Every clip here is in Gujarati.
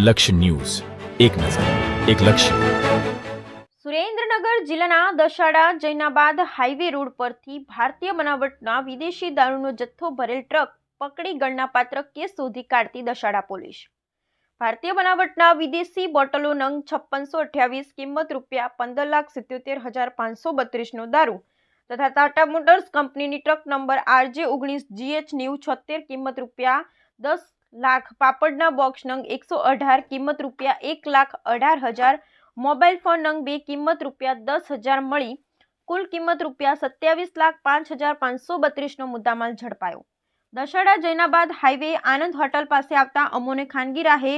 લક્ષ્ય ન્યૂઝ. એક નજર, એક લક્ષ્ય. સુરેન્દ્રનગર જિલ્લાના દશાડા જૈનાબાદ હાઈવે રોડ પરથી ભારતીય બનાવટના વિદેશી દારૂનો જથ્થો ભરેલ ટ્રક પકડી ગણનાપાત્ર કેસ શોધી કાઢતી દશાડા પોલીસ. ભારતીય બનાવટના વિદેશી બોટલો નંગ છપ્પનસો અઠ્યાવીસ, કિંમત રૂપિયા પંદર લાખ સિત્યોતેર હજાર પાંચસો બત્રીસનો દારૂ તથા ટાટા મોટર્સ કંપનીની ટ્રક નંબર આરજે ઓગણીસ, જીએચ નેવું છોતેર, કિંમત રૂપિયા દસ લાખ પાપડના બોક્સ નંગ એકસો અઢાર, કિંમત રૂપિયા એક લાખ અઢાર હજાર, મોબાઈલ ફોન નંગ બે, કિંમત રૂપિયા દસ હજાર મળી. કુલ કિંમત રૂપિયા સત્યાવીસ લાખ પાંચ હજાર પાંચસો બત્રીસનો મુદ્દામાલ ઝડપાયો. દશેડા જૈનાબાદ હાઈવે આનંદ હોટલ પાસે આવતા અમોને ખાનગી રાહે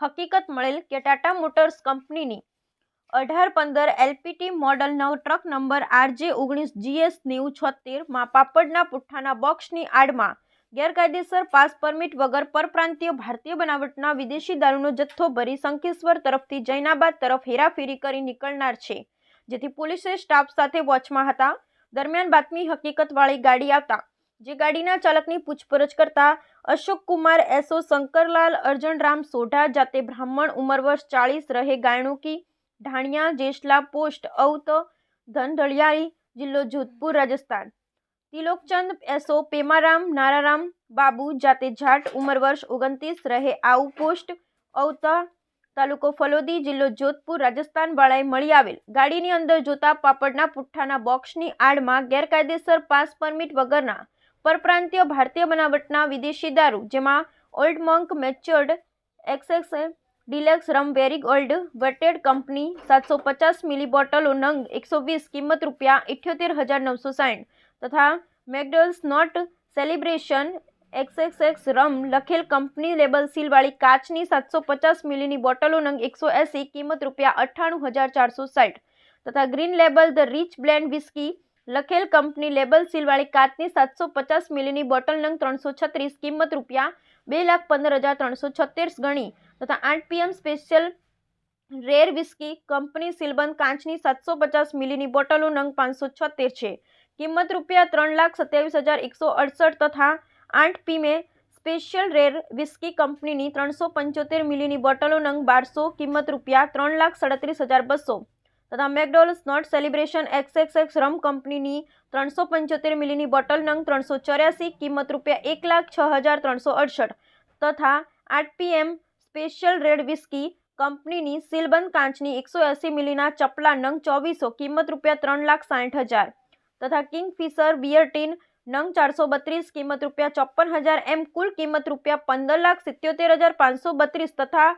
હકીકત મળેલ કે ટાટા મોટર્સ કંપનીની અઢાર પંદર એલપીટી મોડલ નવ ટ્રક નંબર આરજે ઓગણીસ જીએસ નેવું છોતેરમાં પાપડના પુઠ્ઠાના બોક્સની આડમાં ગેરકાયદેસર પાસ પરમિટ વગર પરપ્રાંતીય ભારતીય બનાવટના વિદેશી દારૂનો જથ્થો ભરી શંખેશ્વર તરફથી જૈનાબાદ તરફ હેરાફેરી કરી નીકળનાર છે, જેથી પોલીસે સ્ટાફ સાથે વોચમાં હતા. દરમિયાન બાતમી હકીકતવાળી ગાડી આવતા, જે ગાડીના ચાલકની પૂછપરછ કરતા અશોક કુમાર, એસો. શંકરલાલ અર્જણરામ સોઢા જાતે બ્રાહ્મણ ઉંમર વર્ષ ચાળીસ રહે ગાયણુકી, ઢાણિયા, જેસલા પોસ્ટ અવત ધનઢળિયાળી જિલ્લો જોધપુર, રાજસ્થાન. તિલોકચંદ એસો પેમારામ, નારારામ, બાબુ જાતે જાટ, ઉંમર વર્ષ ઓગણત્રીસ, રહે આઉટપોસ્ટ અવતા તાલુકો ફલોદી, જિલ્લો જોધપુર, રાજસ્થાન વાળાએ મળી આવેલ. ગાડીની અંદર જોતા પાપડના પુઠ્ઠાના બોક્સની આડમાં ગેરકાયદેસર પાસ પરમિટ વગરના પરપ્રાંતીય ભારતીય બનાવટના વિદેશી દારૂ, જેમાં old monk, matured, XX, deluxe, rum very old vatted company, સાતસો પચાસ મિલી બોટલો નંગ, એકસો વીસ કિંમત રૂપિયા, ઇઠ્યોતેર હજાર નવસો સાઠ તથા મેકડોલ્સ નોટ સેલિબ્રેશન એક્સએક્સએક્સ રમ લખેલ કંપની લેબલ સીલવાળી કાચની સાતસો પચાસ મિલીની બોટલો નંગ એકસો એંસી, કિંમત રૂપિયા અઠ્ઠાણું હજાર ચારસો સાઠ તથા green label the rich blend whisky લખેલ કંપની લેબલ સીલવાળી કાચની સાતસો પચાસ મિલીની બોટલ નંગ ત્રણસો છત્રીસ, કિંમત રૂપિયા બે લાખ પંદર હજાર ત્રણસો છત્રીસ ગણી. તથા આઠ PM special rare whisky company સીલબંધ કાચની સાતસો પચાસ મિલીની બોટલો નંગ પાંચસો છોતેર છે. કિંમત રૂપિયા ત્રણ લાખ સત્યાવીસ હજાર એકસો અડસઠ તથા આઠ પીમે સ્પેશિયલ રેર વિસ્કી કંપનીની ત્રણસો પંચોતેર મિલીની બોટલો નંગ બારસો, કિંમત રૂપિયા ત્રણ લાખ સાડત્રીસ હજાર બસો. તથા મેકડોલ્સ નોટ સેલિબ્રેશન એક્સએક્સએક્સ રમ કંપનીની ત્રણસો પંચોતેર મિલીની બોટલ નંગ ત્રણસો ચોર્યાસી, કિંમત રૂપિયા એક લાખ છ હજાર ત્રણસો અડસઠ. તથા આઠ પીએમ સ્પેશિયલ રેડ વિસ્કી કંપનીની સીલબંધ કાચની એકસો એંસી મિલીના ચપલા નંગ ચોવીસો, કિંમત રૂપિયા ત્રણ લાખ સાઠ હજાર. તથા કિંગફિશર બિયર ટીન નંગ ચારસો બત્રીસ, કિંમત રૂપિયા ચોપન હજાર, એમ કુલ કિંમત રૂપિયા પંદર લાખ સિત્યોતેર હજાર પાંચસો બત્રીસ તથા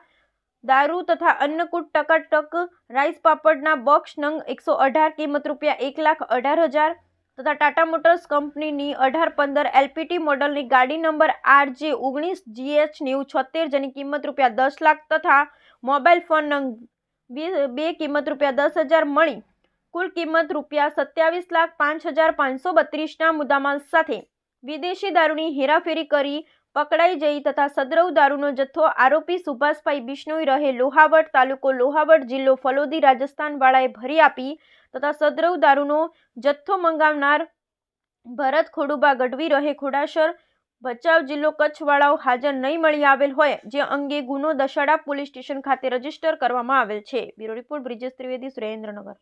દારૂ તથા અન્નકૂટ ટકાટક રાઈસ પાપડના બોક્સ નંગ એકસો અઢાર, કિંમત રૂપિયા એક લાખ અઢાર હજાર તથા ટાટા મોટર્સ કંપનીની અઢાર પંદર એલપીટી મોડલની ગાડી નંબર આરજે ઓગણીસ જીએચ નેવું છોતેર જેની કિંમત રૂપિયા દસ લાખ તથા મોબાઈલ ફોન નંગ બે કિંમત રૂપિયા દસ હજાર મળી. કુલ કિંમત રૂપિયા સત્યાવીસ લાખ પાંચ હજાર પાંચસો બત્રીસના મુદ્દામાલ સાથે વિદેશી દારૂની હેરાફેરી કરી પકડાઈ જઈ તથા સદરવ દારૂનો જથ્થો આરોપી સુભાષભાઈ બિશ્નોઈ રહે લોહાવટ તાલુકો લોહાવટ જિલ્લો ફલોદી રાજસ્થાનવાળાએ ભરી આપી તથા સદરવ દારૂનો જથ્થો મંગાવનાર ભરત ખોડુબા ગઢવી રહે ખોડાસર ભચાઉ જિલ્લો કચ્છવાળાઓ હાજર નહીં મળી આવેલ હોય જે અંગે ગુનો દશાડા પોલીસ સ્ટેશન ખાતે રજિસ્ટર કરવામાં આવેલ છે. Bureau report Brijesh Trivedi, Surendranagar.